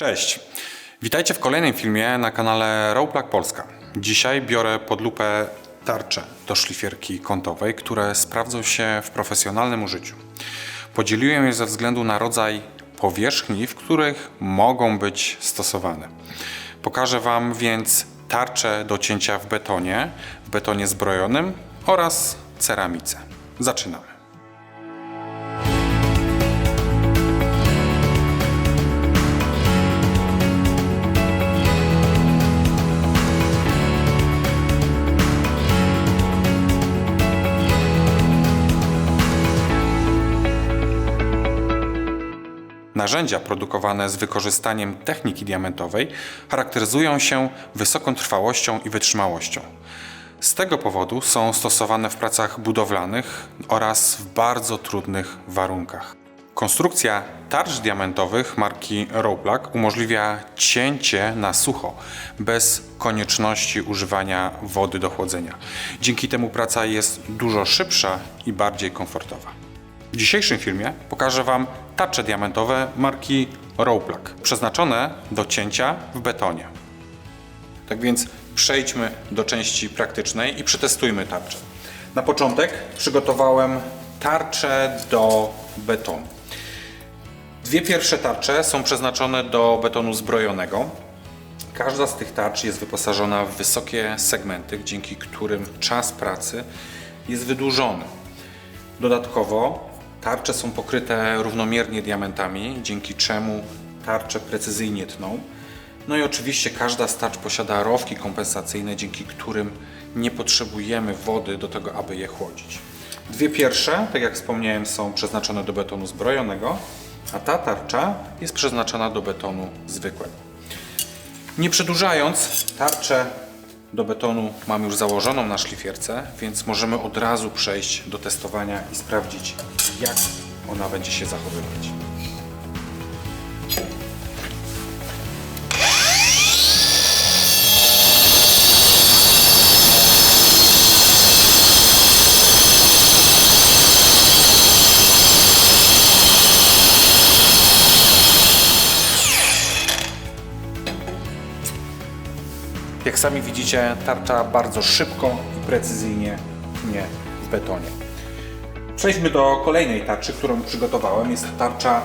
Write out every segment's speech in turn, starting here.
Cześć. Witajcie w kolejnym filmie na kanale Rowplug Polska. Dzisiaj biorę pod lupę tarcze do szlifierki kątowej, które sprawdzą się w profesjonalnym użyciu. Podzieliłem je ze względu na rodzaj powierzchni, w których mogą być stosowane. Pokażę Wam więc tarcze do cięcia w betonie, w betonie zbrojonym oraz ceramice. Zaczynamy. Narzędzia produkowane z wykorzystaniem techniki diamentowej charakteryzują się wysoką trwałością i wytrzymałością. Z tego powodu są stosowane w pracach budowlanych oraz w bardzo trudnych warunkach. Konstrukcja tarcz diamentowych marki Rowplug umożliwia cięcie na sucho, bez konieczności używania wody do chłodzenia. Dzięki temu praca jest dużo szybsza i bardziej komfortowa. W dzisiejszym filmie pokażę Wam tarcze diamentowe marki Rowplug, przeznaczone do cięcia w betonie. Tak więc przejdźmy do części praktycznej i przetestujmy tarczę. Na początek przygotowałem tarczę do betonu. Dwie pierwsze tarcze są przeznaczone do betonu zbrojonego. Każda z tych tarcz jest wyposażona w wysokie segmenty, dzięki którym czas pracy jest wydłużony. Dodatkowo tarcze są pokryte równomiernie diamentami, dzięki czemu tarcze precyzyjnie tną. No i oczywiście każda z tarcz posiada rowki kompensacyjne, dzięki którym nie potrzebujemy wody do tego, aby je chłodzić. Dwie pierwsze, tak jak wspomniałem, są przeznaczone do betonu zbrojonego, a ta tarcza jest przeznaczona do betonu zwykłego. Nie przedłużając, tarczę do betonu mam już założoną na szlifierce, więc możemy od razu przejść do testowania i sprawdzić, jak ona będzie się zachowywać. Jak sami widzicie, tarcza bardzo szybko i precyzyjnie tnie w betonie. Przejdźmy do kolejnej tarczy, którą przygotowałem. Jest to tarcza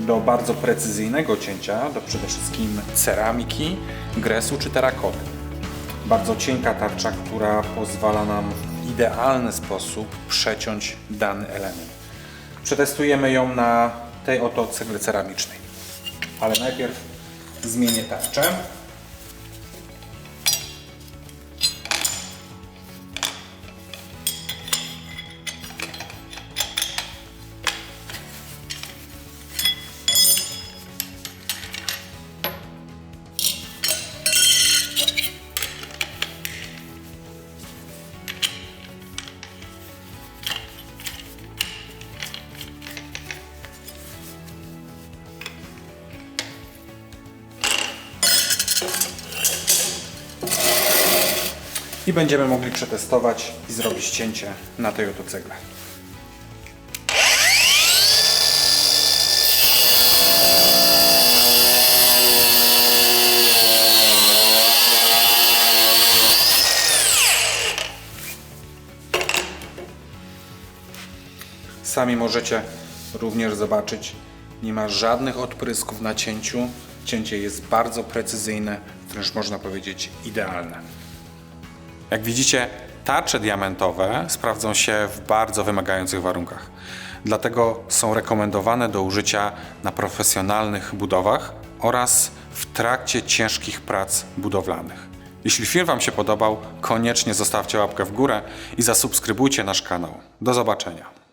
do bardzo precyzyjnego cięcia, do przede wszystkim ceramiki, gresu czy terakoty. Bardzo cienka tarcza, która pozwala nam w idealny sposób przeciąć dany element. Przetestujemy ją na tej oto cegle ceramicznej. Ale najpierw zmienię tarczę. I będziemy mogli przetestować i zrobić cięcie na tej oto cegle. Sami możecie również zobaczyć, nie ma żadnych odprysków na cięciu. Cięcie jest bardzo precyzyjne, wręcz można powiedzieć idealne. Jak widzicie, tarcze diamentowe sprawdzą się w bardzo wymagających warunkach. Dlatego są rekomendowane do użycia na profesjonalnych budowach oraz w trakcie ciężkich prac budowlanych. Jeśli film Wam się podobał, koniecznie zostawcie łapkę w górę i zasubskrybujcie nasz kanał. Do zobaczenia.